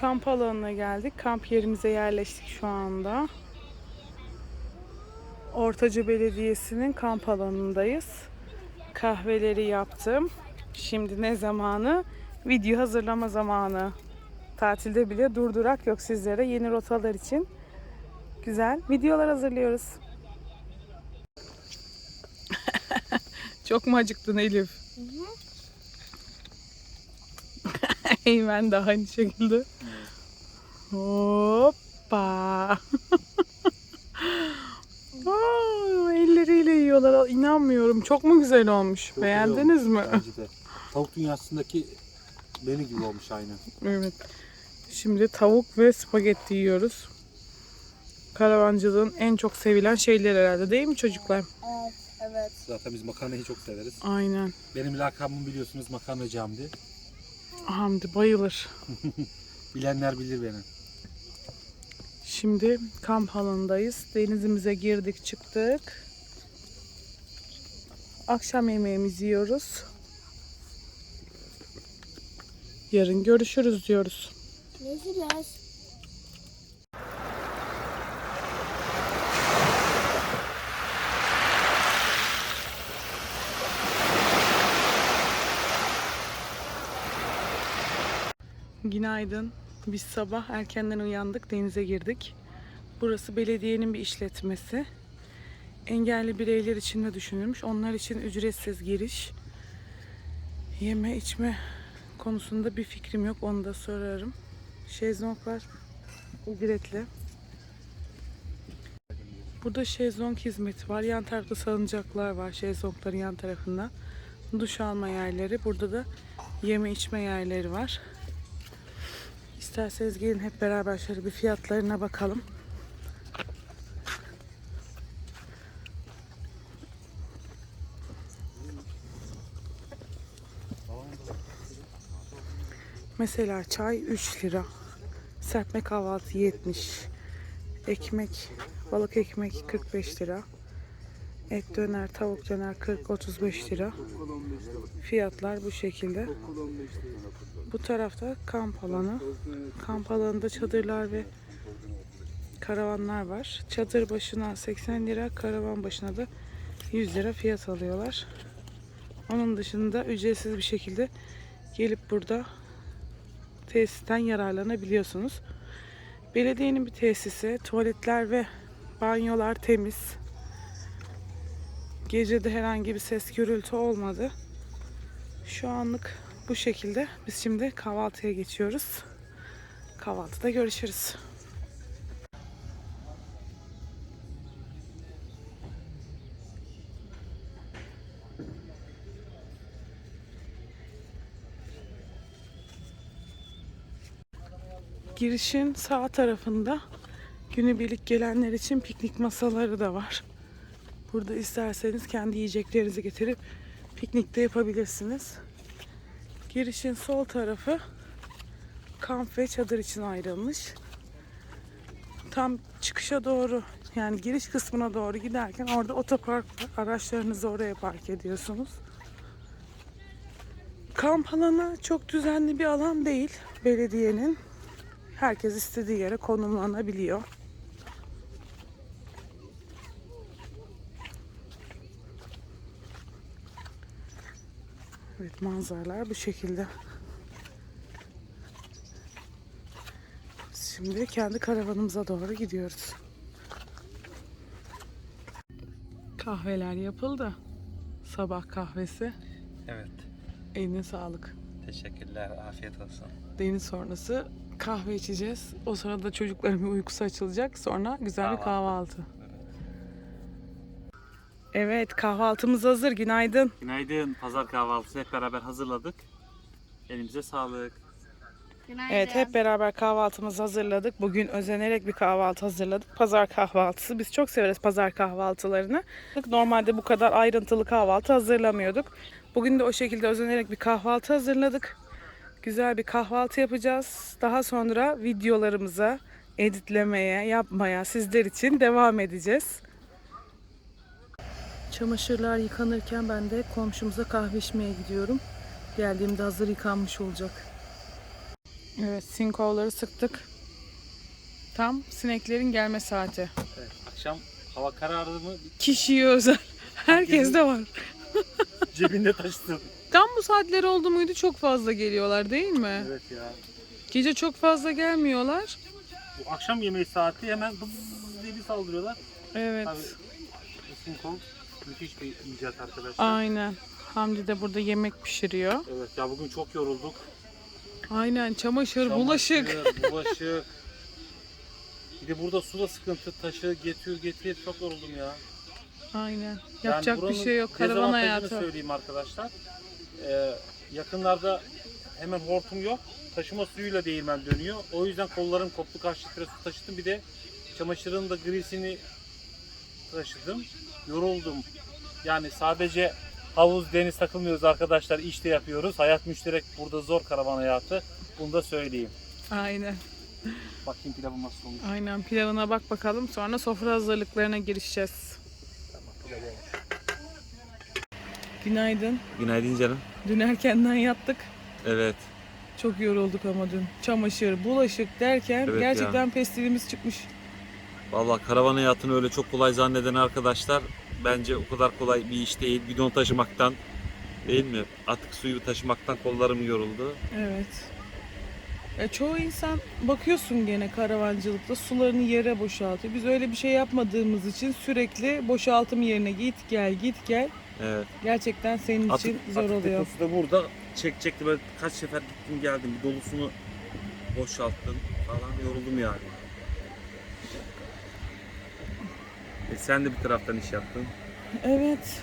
Kamp alanına geldik. Kamp yerimize yerleştik şu anda. Ortaca Belediyesi'nin kamp alanındayız. Kahveleri yaptım. Şimdi ne zamanı? Video hazırlama zamanı. Tatilde bile durdurak yok sizlere yeni rotalar için. Güzel videolar hazırlıyoruz. Çok mu acıktın Elif? Ben de aynı şekilde. Hoppa. Aa, elleriyle yiyorlar. İnanmıyorum. Çok mu güzel olmuş? Çok Beğendiniz güzel mi? Bence de. Tavuk dünyasındaki beni gibi olmuş aynı. Evet. Şimdi tavuk ve spagetti yiyoruz. Karavancılığın en çok sevilen şeyleri herhalde değil mi çocuklar? Evet, evet. Zaten biz makarnayı çok severiz. Aynen. Benim lakabım biliyorsunuz makarnacı Hamdi. Hamdi bayılır. Bilenler bilir beni. Şimdi kamp alanındayız. Denizimize girdik çıktık. Akşam yemeğimizi yiyoruz. Yarın görüşürüz diyoruz. Görüşürüz. Günaydın. Biz sabah erkenden uyandık, denize girdik. Burası belediyenin bir işletmesi. Engelli bireyler için de düşünülmüş. Onlar için ücretsiz giriş. Yeme içme konusunda bir fikrim yok. Onu da sorarım. Şezlonglar ücretli. Burada şezlong hizmeti var. Yan tarafta salıncaklar var şezlongların yan tarafında. Duş alma yerleri. Burada da yeme içme yerleri var. İsterseniz gelin hep beraber şöyle bir fiyatlarına bakalım. Mesela çay 3 lira. Serpme kahvaltı 70. Ekmek, balık ekmek 45 lira. Et döner, tavuk döner 40-35 lira. Fiyatlar bu şekilde. Bu tarafta kamp alanı. Kamp alanında çadırlar ve karavanlar var. Çadır başına 80 lira, karavan başına da 100 lira fiyat alıyorlar. Onun dışında ücretsiz bir şekilde gelip burada tesisten yararlanabiliyorsunuz. Belediyenin bir tesisi, tuvaletler ve banyolar temiz. Gecede herhangi bir ses gürültü olmadı. Şu anlık bu şekilde. Biz şimdi kahvaltıya geçiyoruz. Kahvaltıda görüşürüz. Girişin sağ tarafında günübirlik gelenler için piknik masaları da var. Burada isterseniz kendi yiyeceklerinizi getirip piknikte yapabilirsiniz. Girişin sol tarafı kamp ve çadır için ayrılmış. Tam çıkışa doğru yani giriş kısmına doğru giderken orada otopark. Araçlarınızı oraya park ediyorsunuz. Kamp alanı çok düzenli bir alan değil belediyenin. Herkes istediği yere konumlanabiliyor. Manzaralar bu şekilde. Şimdi kendi karavanımıza doğru gidiyoruz. Kahveler yapıldı. Sabah kahvesi. Evet. Eline sağlık. Teşekkürler. Afiyet olsun. Deniz sonrası kahve içeceğiz. O sırada çocukların bir uykusu açılacak. Sonra güzel bir Kahvaltı. Evet kahvaltımız hazır. Günaydın. Günaydın. Pazar kahvaltısı hep beraber hazırladık. Elimize sağlık. Günaydın. Evet hep beraber kahvaltımızı hazırladık. Bugün özenerek bir kahvaltı hazırladık. Pazar kahvaltısı. Biz çok severiz pazar kahvaltılarını. Normalde bu kadar ayrıntılı kahvaltı hazırlamıyorduk. Bugün de o şekilde özenerek bir kahvaltı hazırladık. Güzel bir kahvaltı yapacağız. Daha sonra videolarımıza editlemeye, yapmaya sizler için devam edeceğiz. Çamaşırlar yıkanırken ben de komşumuza kahve içmeye gidiyorum. Geldiğimde hazır yıkanmış olacak. Evet sinkovları sıktık. Tam sineklerin gelme saati. Evet, akşam hava karardı mı Kişiye özel. Herkeste var. cebinde taşıdım. Tam bu saatleri oldu muydu çok fazla geliyorlar değil mi? Evet ya. Gece çok fazla gelmiyorlar. Bu akşam yemeği saati hemen bız diye bir saldırıyorlar. Evet. Tabii Sinkol müthiş bir icat arkadaşlar. Aynen. Hamdi de burada yemek pişiriyor. Evet ya bugün çok yorulduk. Aynen çamaşır, bulaşık. Çamaşır, bulaşık. Bir de burada su da sıkıntı. Taşı getir getir. Çok yoruldum ya. Aynen. Yapacak bir buranın şey yok. Karavan dezavantajını hayatı. söyleyeyim arkadaşlar. Ee, yakınlarda hemen hortum yok. Taşıma suyuyla değirmen dönüyor. O yüzden kollarım koptu. Kaç litre su taşıdım. Bir de çamaşırın da grisini taşıdım. Yoruldum. Yani sadece havuz, deniz takılmıyoruz arkadaşlar. İş de yapıyoruz. Hayat müşterek burada zor karavan hayatı. Bunu da söyleyeyim. Aynen. Bakayım pilavım nasıl olmuş. Aynen pilavına bak bakalım. Sonra sofra hazırlıklarına girişeceğiz. Günaydın. Günaydın canım. Dün erkenden yattık. Evet. Çok yorulduk ama dün. Çamaşır, bulaşık derken Evet gerçekten pestilimiz çıkmış. Vallahi karavan hayatını öyle çok kolay zanneden arkadaşlar bence o kadar kolay bir iş değil. Bidon taşımaktan değil mi? Atık suyu taşımaktan kollarım yoruldu. Evet. Ya çoğu insan bakıyorsun gene karavancılıkta sularını yere boşaltıyor. Biz öyle bir şey yapmadığımız için sürekli boşaltım yerine git gel git gel. Evet. Gerçekten senin Atık, için zor atık oluyor. deposu da burada çekecekti. Böyle kaç sefer gittim geldim. Bir dolusunu boşalttım falan yoruldum yani. E sen de bir taraftan iş yaptın. Evet.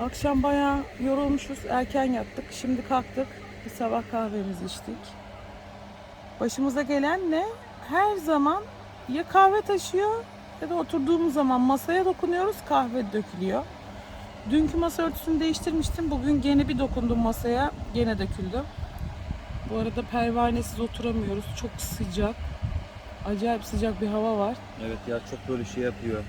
Akşam bayağı yorulmuşuz. Erken yattık. Şimdi kalktık. Bir sabah kahvemizi içtik. Başımıza gelen ne? Her zaman ya kahve taşıyor ya da oturduğumuz zaman masaya dokunuyoruz kahve dökülüyor. Dünkü masa örtüsünü değiştirmiştim. Bugün gene bir dokundum masaya. Gene döküldü. Bu arada pervanesiz oturamıyoruz. Çok sıcak. Acayip sıcak bir hava var. Evet ya çok böyle şey yapıyor.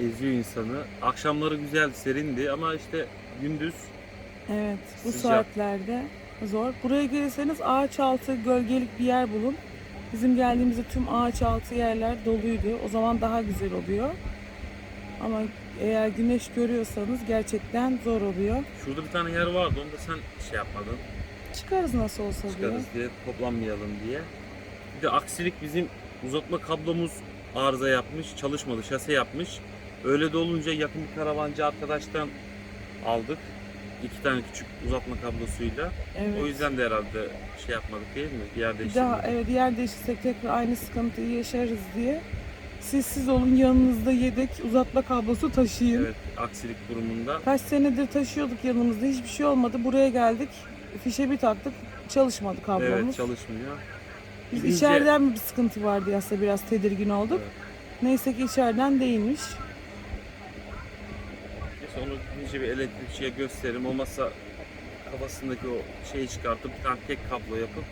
Eziyor insanı. Akşamları güzel, serindi ama işte gündüz Evet, bu Sıcak. saatlerde zor. Buraya gelirseniz ağaç altı gölgelik bir yer bulun. Bizim geldiğimizde tüm ağaç altı yerler doluydu. O zaman daha güzel oluyor. Ama eğer güneş görüyorsanız gerçekten zor oluyor. şurada bir tane yer vardı. Onu da sen şey yapmadın. Çıkarız nasıl olsa diye. çıkarız diye toplanmayalım diye. Bir de aksilik bizim uzatma kablomuz arıza yapmış, çalışmadı, şase yapmış. Öyle de olunca yakın bir karavancı arkadaştan aldık. İki tane küçük uzatma kablosuyla. Evet. O yüzden de herhalde şey yapmadık değil mi? Bir yer Bir daha evet yer değiştirsek tekrar aynı sıkıntıyı yaşarız diye. Sessiz olun yanınızda yedek uzatma kablosu taşıyın. Evet, aksilik durumunda. Kaç senedir taşıyorduk yanımızda hiçbir şey olmadı. Buraya geldik fişe bir taktık çalışmadı kablomuz. Evet, çalışmıyor. Biz Gidince- içeriden bir sıkıntı vardı aslında biraz tedirgin olduk. Evet. Neyse ki içeriden değilmiş. Onu gidince bir elektrikçiye gösteririm. Olmazsa kafasındaki o şeyi çıkartıp bir tane tek kablo yapıp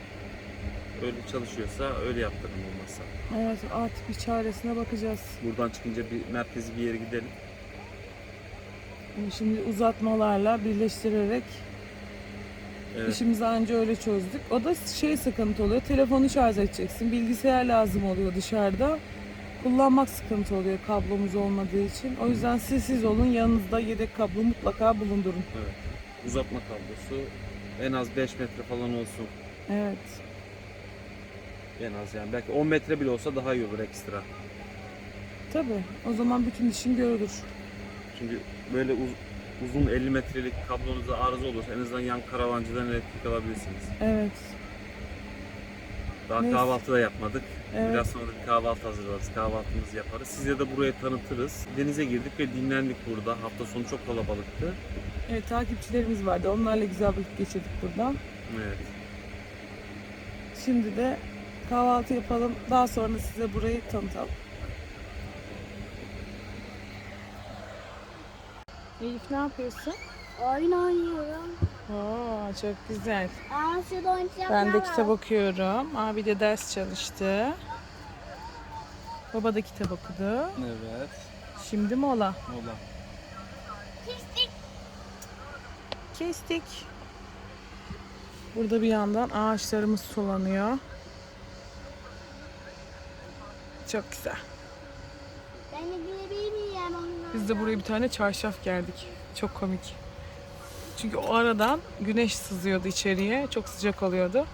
öyle çalışıyorsa öyle yaptırırım olmazsa. Evet artık bir çaresine bakacağız. Buradan çıkınca bir merkezi bir yere gidelim. Şimdi uzatmalarla birleştirerek Evet. işimizi anca öyle çözdük. O da şey sıkıntı oluyor. Telefonu şarj edeceksin. Bilgisayar lazım oluyor dışarıda. Kullanmak sıkıntı oluyor kablomuz olmadığı için. O yüzden siz siz olun yanınızda yedek kablo mutlaka bulundurun. Evet. Uzatma kablosu en az 5 metre falan olsun. Evet. En az yani. Belki 10 metre bile olsa daha iyi olur ekstra. Tabii. O zaman bütün işin görülür. Çünkü böyle uz- uzun 50 metrelik kablonuzda arıza olursa en azından yan karavancıdan elektrik alabilirsiniz. Evet. Daha Neyse. kahvaltı da yapmadık. Evet. Biraz sonra bir kahvaltı hazırlarız. Kahvaltımızı yaparız. Size de buraya tanıtırız. Denize girdik ve dinlendik burada. Hafta sonu çok kalabalıktı. Evet takipçilerimiz vardı. Onlarla güzel vakit geçirdik buradan. Evet. Şimdi de kahvaltı yapalım. Daha sonra size burayı tanıtalım. Elif ne yapıyorsun? Oyun oynuyorum. Oo, çok güzel. Aa şurada oyuncaklar Ben de kitap okuyorum. Abi de ders çalıştı. Baba da kitap okudu. Evet. Şimdi mola. Mola. Kestik. Burada bir yandan ağaçlarımız sulanıyor. Çok güzel. Ben de girebilir miyim? Biz de buraya bir tane çarşaf gerdik. Çok komik. Çünkü o aradan güneş sızıyordu içeriye. Çok sıcak oluyordu.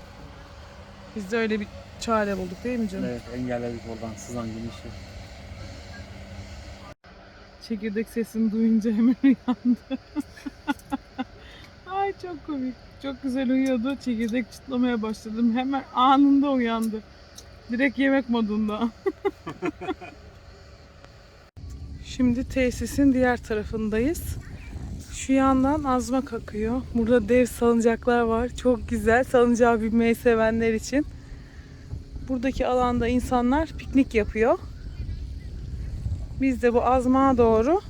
Biz de öyle bir çare bulduk değil mi canım? Evet engelledik oradan sızan güneşi. Çekirdek sesini duyunca hemen uyandı. Ay çok komik. Çok güzel uyuyordu. Çekirdek çıtlamaya başladım. Hemen anında uyandı. Direkt yemek modunda. Şimdi tesisin diğer tarafındayız. Şu yandan azmak akıyor. Burada dev salıncaklar var. Çok güzel. Salıncağa binmeyi sevenler için. Buradaki alanda insanlar piknik yapıyor. Biz de bu azmağa doğru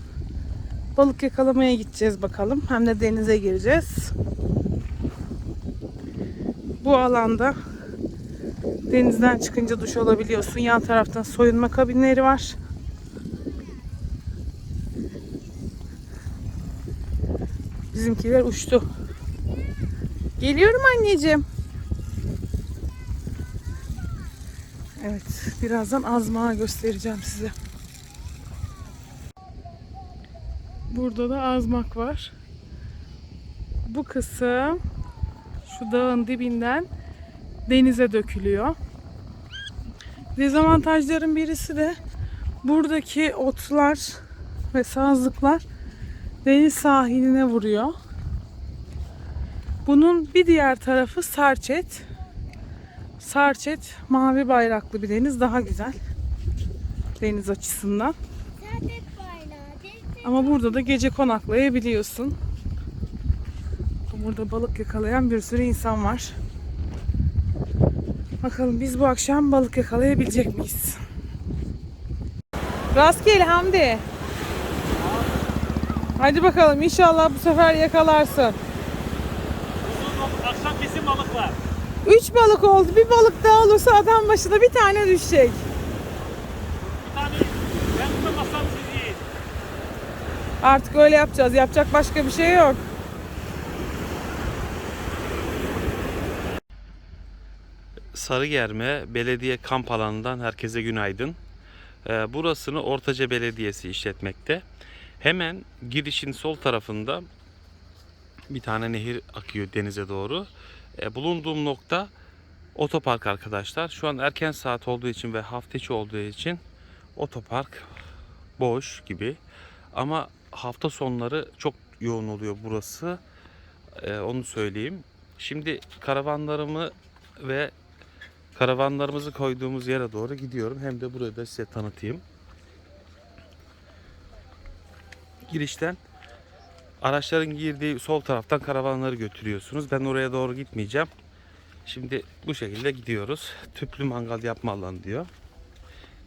balık yakalamaya gideceğiz bakalım. Hem de denize gireceğiz. Bu alanda denizden çıkınca duş alabiliyorsun. Yan taraftan soyunma kabinleri var. Bizimkiler uçtu. Geliyorum anneciğim. Evet, birazdan azmağı göstereceğim size. Burada da azmak var. Bu kısım şu dağın dibinden denize dökülüyor. Dezavantajların birisi de buradaki otlar ve sazlıklar deniz sahiline vuruyor. Bunun bir diğer tarafı Sarçet. Sarçet mavi bayraklı bir deniz daha güzel deniz açısından. Ama burada da gece konaklayabiliyorsun. Burada balık yakalayan bir sürü insan var. Bakalım biz bu akşam balık yakalayabilecek miyiz? Rastgele Hamdi. Hadi bakalım inşallah bu sefer yakalarsın. Akşam kesin balık var. Üç balık oldu. Bir balık daha olursa adam başına bir tane düşecek. Bir tane ben tutamazsam siz yiyin. Artık öyle yapacağız. Yapacak başka bir şey yok. Sarıgerme Belediye Kamp Alanı'ndan herkese günaydın. Ee, Burasını Ortaca Belediyesi işletmekte. Hemen girişin sol tarafında bir tane nehir akıyor denize doğru. Ee, Bulunduğum nokta otopark arkadaşlar. Şu an erken saat olduğu için ve hafta içi olduğu için otopark boş gibi. Ama hafta sonları çok yoğun oluyor burası. Ee, Onu söyleyeyim. Şimdi karavanlarımı ve karavanlarımızı koyduğumuz yere doğru gidiyorum. Hem de burayı da size tanıtayım. Girişten araçların girdiği sol taraftan karavanları götürüyorsunuz. Ben oraya doğru gitmeyeceğim. Şimdi bu şekilde gidiyoruz. Tüplü mangal yapma alanı diyor.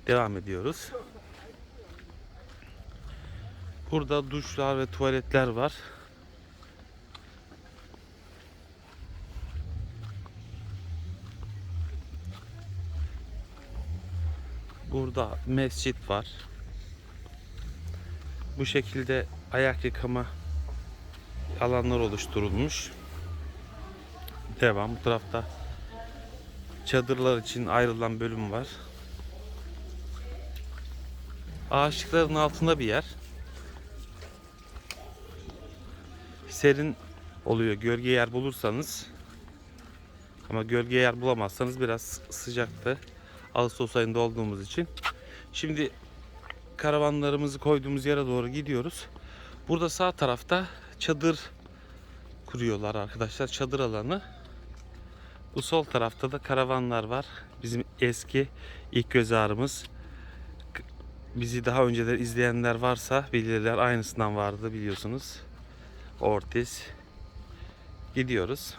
Devam ediyoruz. Burada duşlar ve tuvaletler var. Burada mescit var. Bu şekilde ayak yıkama alanlar oluşturulmuş. Devam. Bu tarafta çadırlar için ayrılan bölüm var. Ağaçlıkların altında bir yer. Serin oluyor. Gölge yer bulursanız ama gölge yer bulamazsanız biraz sıcaktı. Ağustos ayında olduğumuz için. Şimdi karavanlarımızı koyduğumuz yere doğru gidiyoruz. Burada sağ tarafta çadır kuruyorlar arkadaşlar. Çadır alanı. Bu sol tarafta da karavanlar var. Bizim eski ilk göz ağrımız. Bizi daha önceden izleyenler varsa bilirler. Aynısından vardı biliyorsunuz. Ortiz. Gidiyoruz.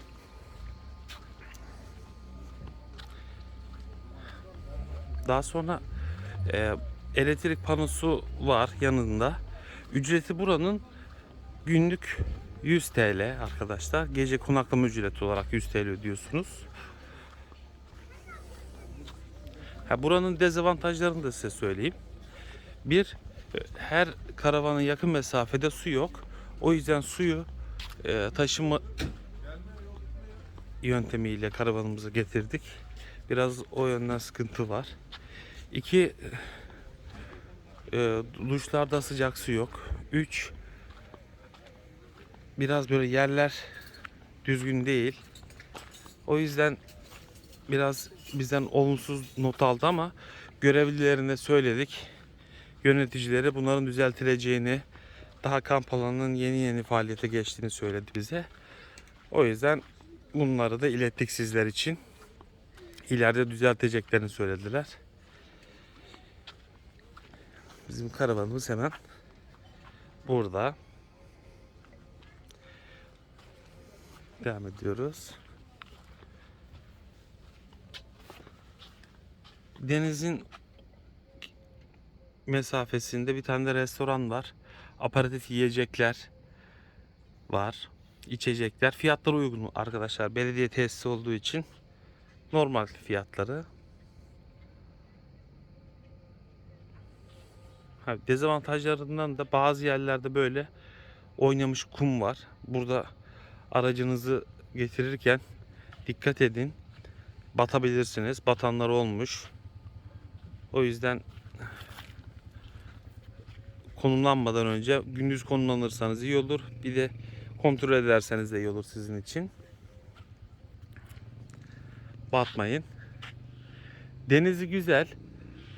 Daha sonra e, elektrik panosu var yanında. Ücreti buranın günlük 100 TL arkadaşlar. Gece konaklama ücreti olarak 100 TL ödüyorsunuz. Ha, buranın dezavantajlarını da size söyleyeyim. Bir, e, her karavanın yakın mesafede su yok. O yüzden suyu e, taşıma yöntemiyle karavanımızı getirdik. Biraz o yönden sıkıntı var. İki, e, duşlarda sıcak su yok. Üç, biraz böyle yerler düzgün değil. O yüzden biraz bizden olumsuz not aldı ama görevlilerine söyledik. Yöneticileri bunların düzeltileceğini, daha kamp alanının yeni yeni faaliyete geçtiğini söyledi bize. O yüzden bunları da ilettik sizler için. İleride düzelteceklerini söylediler. Bizim karavanımız hemen burada. Devam ediyoruz. Denizin mesafesinde bir tane de restoran var. Aparatif yiyecekler var. İçecekler. Fiyatları uygun arkadaşlar. Belediye tesisi olduğu için normal fiyatları. Ha, dezavantajlarından da bazı yerlerde böyle oynamış kum var. Burada aracınızı getirirken dikkat edin. Batabilirsiniz. Batanlar olmuş. O yüzden konumlanmadan önce gündüz konumlanırsanız iyi olur. Bir de kontrol ederseniz de iyi olur sizin için. Batmayın. Denizi güzel.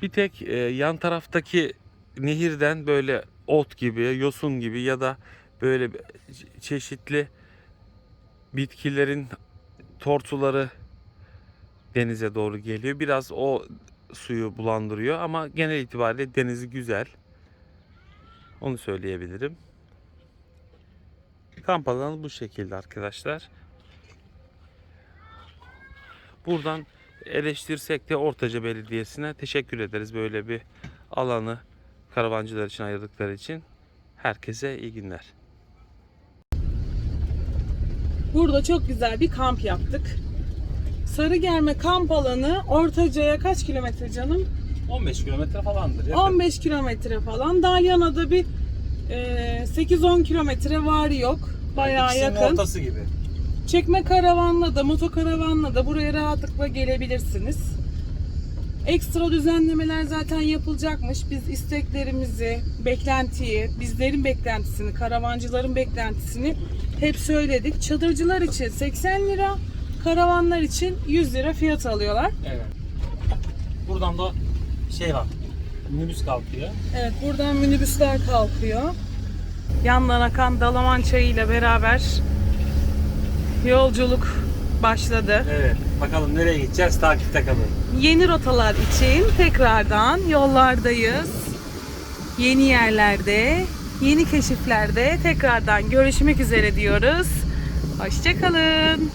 Bir tek e, yan taraftaki nehirden böyle ot gibi, yosun gibi ya da böyle çe- çeşitli bitkilerin tortuları denize doğru geliyor. Biraz o suyu bulandırıyor ama genel itibariyle denizi güzel. Onu söyleyebilirim. Kamp alanı bu şekilde arkadaşlar. Buradan eleştirsek de Ortaca Belediyesi'ne teşekkür ederiz böyle bir alanı karavancılar için ayırdıkları için. Herkese iyi günler. Burada çok güzel bir kamp yaptık. Sarıgerme kamp alanı Ortaca'ya kaç kilometre canım? 15 kilometre falandır. yakın. 15 kilometre falan. Dalyana'da bir e, 8-10 kilometre var yok. Bayağı İkisinin yakın. ortası gibi. Çekme karavanla da motokaravanla da buraya rahatlıkla gelebilirsiniz. Ekstra düzenlemeler zaten yapılacakmış. Biz isteklerimizi, beklentiyi, bizlerin beklentisini, karavancıların beklentisini hep söyledik. Çadırcılar için 80 lira, karavanlar için 100 lira fiyat alıyorlar. Evet. Buradan da şey var. Minibüs kalkıyor. Evet buradan minibüsler kalkıyor. Yandan akan Dalaman çayı ile beraber yolculuk başladı. Evet. Bakalım nereye gideceğiz? Takipte kalın. Yeni rotalar için tekrardan yollardayız. Yeni yerlerde, yeni keşiflerde tekrardan görüşmek üzere diyoruz. Hoşçakalın.